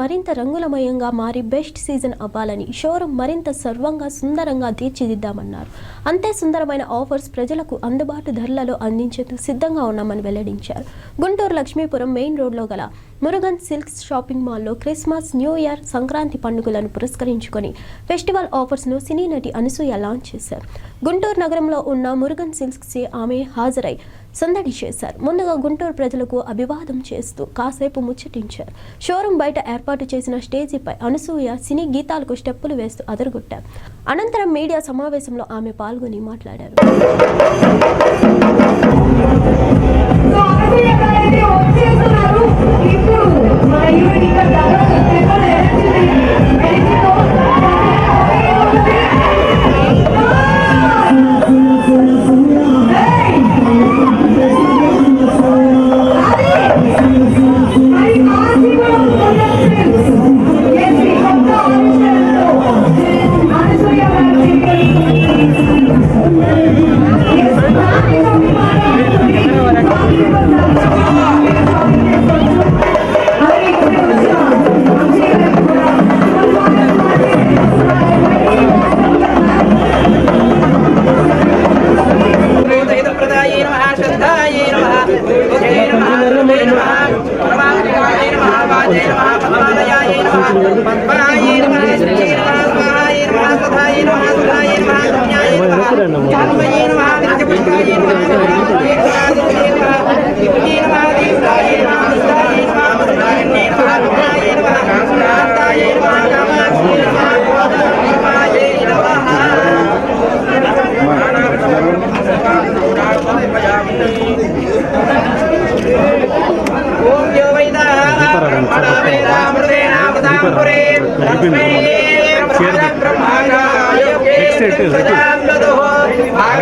మరింత రంగులమయంగా మారి best season అవ్వాలని షోరూమ్ మరింత సర్వంగా సుందరంగా తీర్చిదిద్దామన్నారు. అంతే సుందరమైన ఆఫర్స్ ప్రజలకు అందుబాటు ధరలలో అందించేందుకు సిద్ధంగా ఉన్నామని వెల్లడించారు. గుంటూరు లక్ష్మీపురం మెయిన్ రోడ్లో గల మురుగన్ సిల్క్స్ షాపింగ్ మాల్లో క్రిస్మస్ న్యూ ఇయర్ సంక్రాంతి పండుగలను పురస్కరించుకొని ఫెస్టివల్ ఆఫర్స్ను సినీ నటి అనసూయ లాంచ్ చేశారు. గుంటూరు నగరంలో ఉన్న మురుగన్ సిల్క్స్కి ఆమె హాజరై సందడి చేశారు. ముందుగా గుంటూరు ప్రజలకు అభివాదం చేస్తూ కాసేపు ముచ్చటించారు. షోరూం బయట ఏర్పాటు చేసిన స్టేజీపై అనసూయ సినీ గీతాలకు స్టెప్పులు వేస్తూ అదరగొట్టారు. అనంతరం మీడియా సమావేశంలో ఆమె పాల్గొని మాట్లాడారు. ఇప్పుడు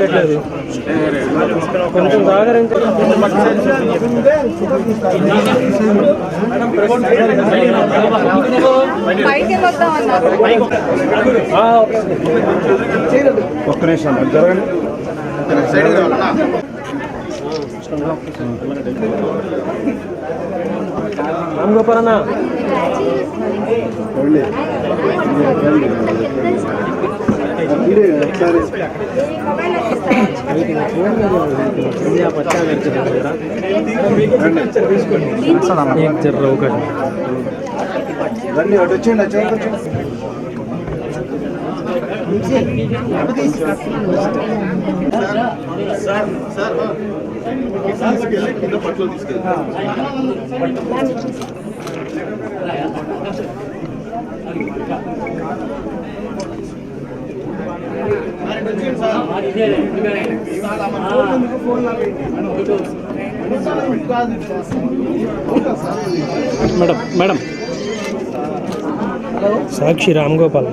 కనిపించట్లేదు కొంచెం. ఒక్క నిమిషం జరగండి. రామ్ గోపాల్ అన్న. ఒకటి రండి అటు వచ్చేయండి సార్ సార్ కింద పట్లో తీసుకెళ్ళి మేడం మేడం. సాక్షి రామ్ గోపాల్.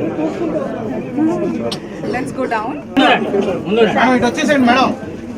వచ్చేసేయండి మేడం.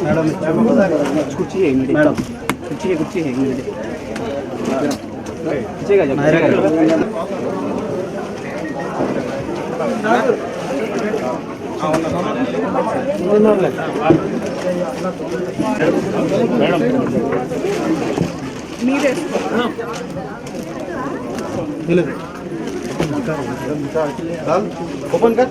వస్తారు అమ్మా, మీరు రావాలా? వచ్చేయండి, సైడ్కి వచ్చేయండి. అమ్మా, ఇటు వచ్చేయండి, రావద్దు. వస్తారు, రండి. సార్, ఓకే, చాలా రండి. ఫోటోలు తీసుకోవడం కాదండి. రండి సార్ రండి మీరే ఓపెన్ కర్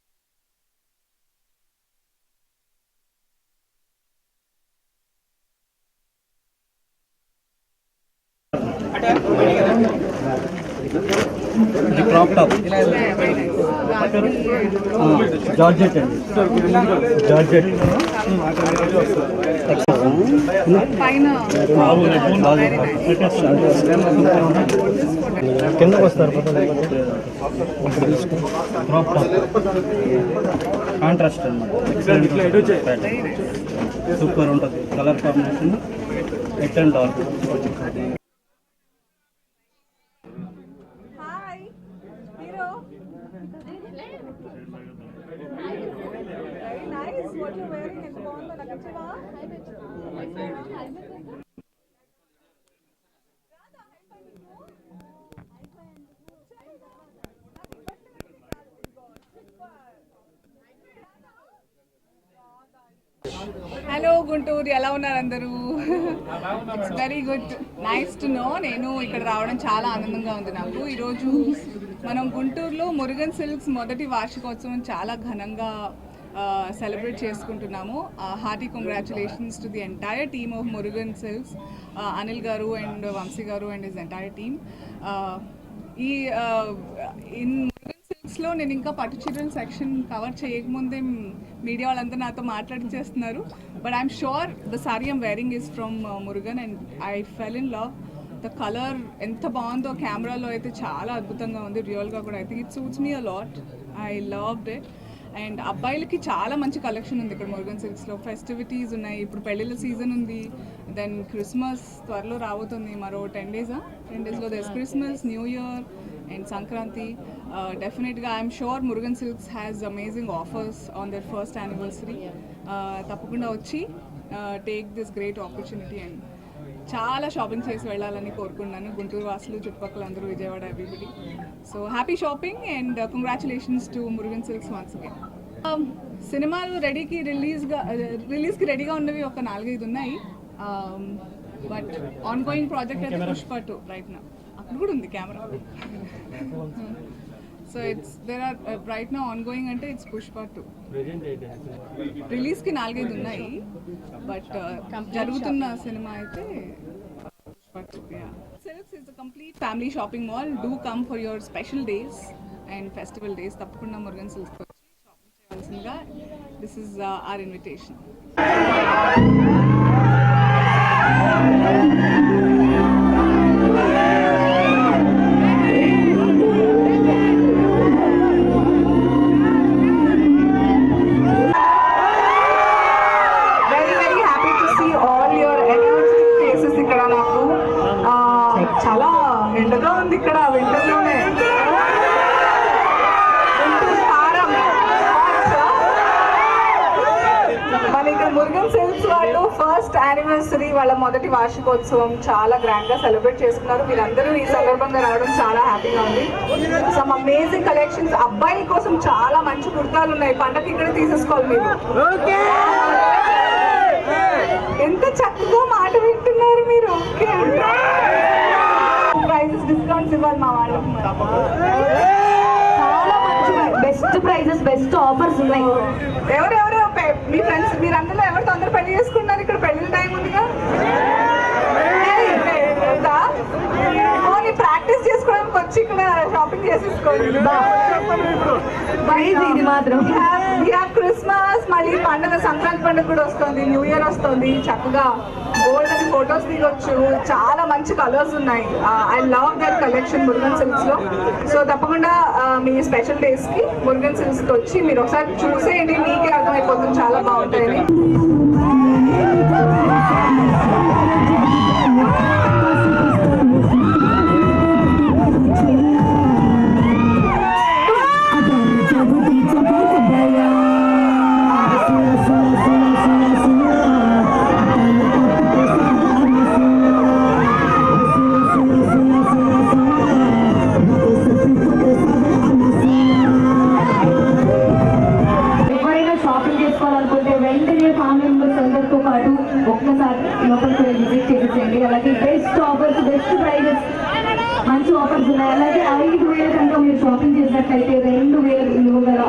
జార్జెట్ అండి. జార్జెట్. కిందకు వస్తారు క్రాప్ కాంట్రాస్ట్ అనమాట సూపర్ ఉంటుంది. Colour combination at and dark hi hero very nice what you wearing ఎంత బాగుందో నాకు నచ్చవా హలో గుంటూరు. ఎలా ఉన్నారు అందరూ? It's very good nice to know నేను ఇక్కడ రావడం చాలా ఆనందంగా ఉంది నాకు. ఈరోజు మనం గుంటూరులో మురుగన్ సిల్క్స్ మొదటి వార్షికోత్సవం చాలా ఘనంగా సెలబ్రేట్ చేసుకుంటున్నాము. Hearty congratulations to the entire team of Murugan Silks Anil garu and Vamshi garu and is entire team ఈ ఇన్ మురుగన్ సిల్క్స్లో నేను ఇంకా పట్టు చీరల సెక్షన్ కవర్ చేయకముందే మీడియా వాళ్ళంతా నాతో మాట్లాడించేస్తున్నారు but I'm sure the sari I'm wearing is from Murugan and I fell in love the colour ఎంత బాగుందో కెమెరాలో అయితే చాలా అద్భుతంగా ఉంది. రియల్గా కూడా I think it suits me a lot I loved it and అబ్బాయిలకి చాలా మంచి కలెక్షన్ ఉంది ఇక్కడ మురుగన్ సిల్క్స్లో ఫెస్టివిటీస్ ఉన్నాయి. ఇప్పుడు పెళ్ళిళ్ళ సీజన్ ఉంది. దెన్ క్రిస్మస్ త్వరలో రాబోతుంది. మరో టెన్ డేసా టెన్ డేస్లో these Christmas new year and Sankranti డెఫినెట్గా I'm sure Murugan Silks has amazing offers on their first anniversary తప్పకుండా వచ్చి take this great opportunity and చాలా షాపింగ్ చేసి వెళ్ళాలని కోరుకున్నాను. గుంటూరు వాసులు చుట్టుపక్కల అందరూ Vijayawada everybody so happy shopping and congratulations to Murugan Silks once again సినిమాలు రెడీకి రిలీజ్గా రిలీజ్కి రెడీగా ఉన్నవి ఒక నాలుగైదు ఉన్నాయి. బట్ ఆన్ గోయింగ్ ప్రాజెక్ట్ అయితే పుష్ప టూ రైట్ నా అక్కడ కూడా ఉంది camera so it's there are right నా ఆన్ గోయింగ్ అంటే ఇట్స్ పుష్ప టూ రిలీజ్కి నాలుగైదు ఉన్నాయి బట్ జరుగుతున్న సినిమా అయితే Silks is complete family shopping mall do come for your special days and festival days తప్పకుండా మురుగన్ సిల్క్స్ వచ్చి షాపింగ్ చేయవలసిందిగా దిస్ ఇస్ ఆర్ ఇన్విటేషన్ మొదటి వార్షికోత్సవం చాలా గ్రాండ్గా సెలబ్రేట్ చేసుకున్నారు. మీరందరూ ఈ సందర్భంగా రావడం చాలా హ్యాపీగా ఉంది. సమ్ అమేజింగ్ కలెక్షన్స్ అబ్బాయిల కోసం చాలా మంచి కుర్తాలు ఉన్నాయి. పండగ ఇక్కడ తీసేసుకోవాలి మీరు. ఎంత చక్కగా మాట వింటున్నారు మీరు. ఓకే. ప్రైజెస్ డిస్కౌంట్స్ ఇవ్వాలి మా వాళ్ళకి చాలా మంచి బెస్ట్ ప్రైజెస్ బెస్ట్ ఆఫర్స్ ఉన్నాయి. ఎవరెవరు? మీ ఫ్రెండ్స్ మీరు అందులో ఎవరితో అందరు పెళ్ళి చేసుకున్నారు ఇక్కడ పెళ్ళి టైం ఉందిగా లేదా? పోనీ ప్రాక్టీస్ చేసుకోవడానికి వచ్చి ఇక్కడ Crazy ఇది మాత్రం. క్రిస్మస్. మళ్ళీ పండుగ సంక్రాంతి పండుగ కూడా వస్తుంది. న్యూ ఇయర్ వస్తుంది. చక్కగా గోల్డ్ అని ఫొటోస్ దిగొచ్చు. చాలా మంచి కలర్స్ ఉన్నాయి. I love that collection Murugan సిల్క్స్లో. So తప్పకుండా మీ స్పెషల్ డేస్కి మురుగన్ సిల్క్స్కి వచ్చి మీరు ఒకసారి చూసేయండి. మీకే అర్థమైపోతుంది. చాలా బాగుంటాయని. ఉన్నాయి అలాగే ఐదు వేల కనుక మీరు షాపింగ్ చేసినట్లయితే రెండు వేలకు ఇవ్వగల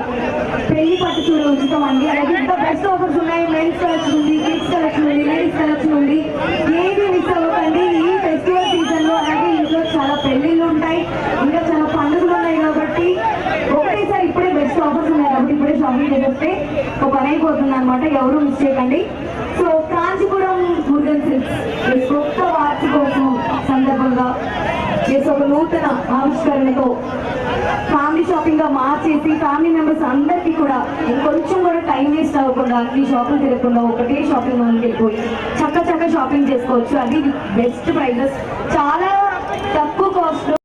పెళ్ళి పట్టు చూడ ఉచితం అండి అలాగే ఇంకా బెస్ట్ ఆఫర్స్ ఉన్నాయి. మెన్స్ కలెక్షన్ ఉంది కిడ్స్ కలెక్షన్ ఉంది లేడీస్ కలెక్షన్ ఉంది. ఏది మిస్ అవ్వకండి. ఈ ఫెస్టివల్ సీజన్లో అలాగే ఇంట్లో చాలా పెళ్ళిళ్ళు ఉంటాయి. ఇంకా చాలా పండుగలు ఉన్నాయి కాబట్టి ఒకటేసారి ఇప్పుడే బెస్ట్ ఆఫర్స్ ఉన్నాయి కాబట్టి ఇప్పుడే షాపింగ్ చేసేస్తే ఒక పని అయిపోతుంది అనమాట ఎవరు మిస్ చేయకండి. సో కాంచీపురం మురుగన్ సిల్క్స్ ఈ కొత్త వార్షికోత్సవం సందర్భంగా ఎస్ ఒక నూతన ఆవిష్కరణతో ఫ్యామిలీ షాపింగ్గా మార్చేసి ఫ్యామిలీ మెంబర్స్ అందరికీ కూడా ఇంకొంచెం కూడా టైం వేస్ట్ అవ్వకుండా అన్ని షాపింగ్ తిరగకుండా ఒకటే షాపింగ్ మాల్కి వెళ్ళిపోయి చక్క చక్క షాపింగ్ చేసుకోవచ్చు. అది బెస్ట్ ప్రైజెస్. చాలా తక్కువ కాస్ట్